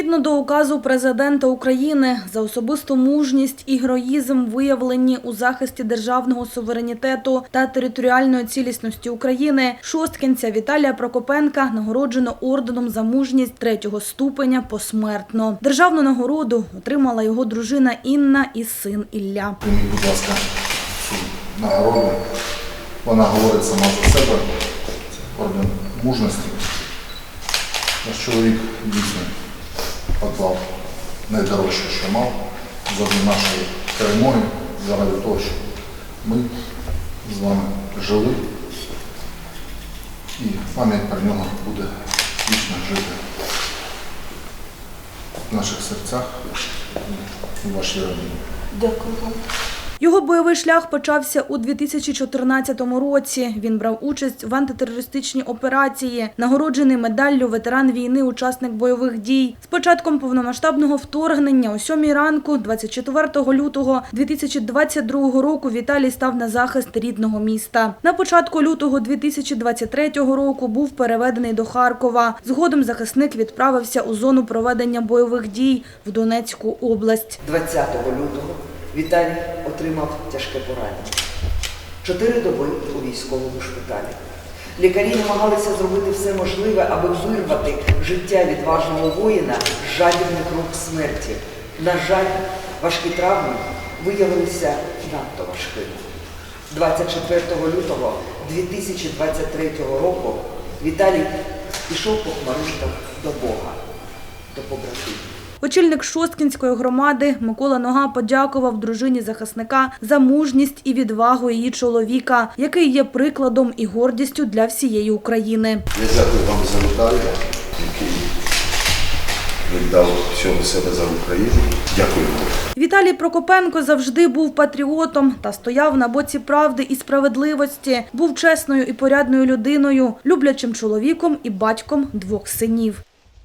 Відповідно до указу президента України за особисту мужність і героїзм виявлені у захисті державного суверенітету та територіальної цілісності України, шосткінця Віталія Прокопенка нагороджено орденом за мужність третього ступеня посмертно. Державну нагороду отримала його дружина Інна і син Ілля. Прийміть, будь ласка, цю нагороду. Вона говорить сама за себе. Орден мужності. Наш чоловік дійсно поклав найдорожче, що мав, заради нашої перемоги, заради того, щоб ми з вами жили. І пам'ять про нього буде вічно жити в наших серцях і в вашій родині. Його бойовий шлях почався у 2014 році. Він брав участь в антитерористичній операції, нагороджений медаллю ветеран війни, учасник бойових дій. З початком повномасштабного вторгнення о 7 ранку, 24 лютого 2022 року, Віталій став на захист рідного міста. На початку лютого 2023 року був переведений до Харкова. Згодом захисник відправився у зону проведення бойових дій в Донецьку область. 20 лютого Віталій отримав тяжке поранення. Чотири доби у військовому шпиталі. Лікарі намагалися зробити все можливе, аби вирвати життя відважного воїна з жадібних рук смерті. На жаль, важкі травми виявилися надто важкими. 24 лютого 2023 року Віталій пішов по хмаринках до Бога, до побратимів. Очільник Шосткінської громади Микола Нога подякував дружині захисника за мужність і відвагу її чоловіка, який є прикладом і гордістю для всієї України. Я дякую вам за Віталія, який віддав всього себе за Україну. Дякую вам. Віталій Прокопенко завжди був патріотом та стояв на боці правди і справедливості. Був чесною і порядною людиною, люблячим чоловіком і батьком двох синів.